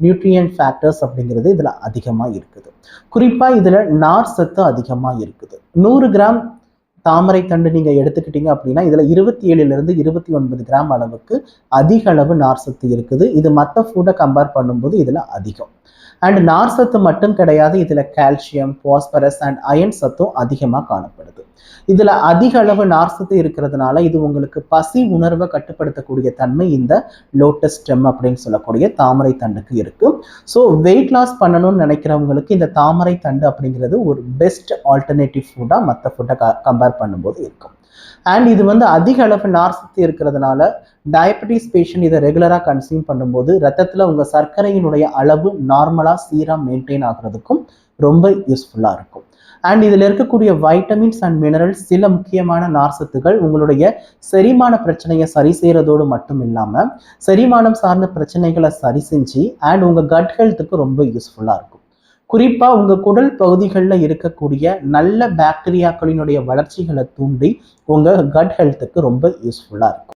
Nutrient factors அப்படிங்கிறது இதில் அதிகமாக இருக்குது. குறிப்பாக இதில் நார் சத்து அதிகமாக இருக்குது. நூறு கிராம் தாமரை தண்டு நீங்கள் எடுத்துக்கிட்டீங்க அப்படின்னா இதில் இருபத்தி ஏழுலேருந்து இருபத்தி ஒன்பது கிராம் அளவுக்கு அதிக அளவு நார் சத்து இருக்குது. இது மற்ற ஃபுட்டை கம்பேர் பண்ணும்போது இதில் அதிகம். அண்ட் நார் சத்து மட்டும் கிடையாது இதில் கால்சியம் பாஸ்பரஸ் அண்ட் அயன் சத்தும் அதிகமாக காணப்படுது. இதில் அதிக அளவு நார் சத்து இருக்கிறதுனால இது உங்களுக்கு பசி உணர்வை கட்டுப்படுத்தக்கூடிய தன்மை இந்த லோட்டஸ் ஸ்டெம் அப்படின்னு சொல்லக்கூடிய தாமரை தண்டுக்கு இருக்கு. ஸோ வெயிட் லாஸ் பண்ணணும்னு நினைக்கிறவங்களுக்கு இந்த தாமரை தண்டு அப்படிங்கிறது ஒரு பெஸ்ட் ஆல்டர்னேட்டிவ் ஃபுட்டாக மற்ற ஃபுட்டை கம்பேர் பண்ணும்போது இருக்கும். அண்ட் இது வந்து அதிக அளவு நார் சத்து இருக்கிறதுனால டயபெட்டிஸ் பேஷண்ட் இதை ரெகுலராக கன்சியூம் பண்ணும்போது ரத்தத்தில் உங்கள் சர்க்கரையினுடைய அளவு நார்மலாக சீராக மெயின்டைன் ஆகிறதுக்கும் ரொம்ப யூஸ்ஃபுல்லாக இருக்கும். அண்ட் இதில் இருக்கக்கூடிய வைட்டமின்ஸ் அண்ட் மினரல்ஸ் சில முக்கியமான நார்சத்துகள் உங்களுடைய செரிமான பிரச்சனையை சரி செய்கிறதோடு மட்டும் இல்லாமல் செரிமானம் சார்ந்த பிரச்சனைகளை சரி செஞ்சு அண்ட் உங்கள் கட் ஹெல்த்துக்கு ரொம்ப யூஸ்ஃபுல்லாக இருக்கும். குறிப்பாக உங்கள் குடல் பகுதிகளில் இருக்கக்கூடிய நல்ல பாக்டீரியாக்களினுடைய வளர்ச்சிகளை தூண்டி உங்கள் கட் ஹெல்த்துக்கு ரொம்ப யூஸ்ஃபுல்லாக இருக்கும்.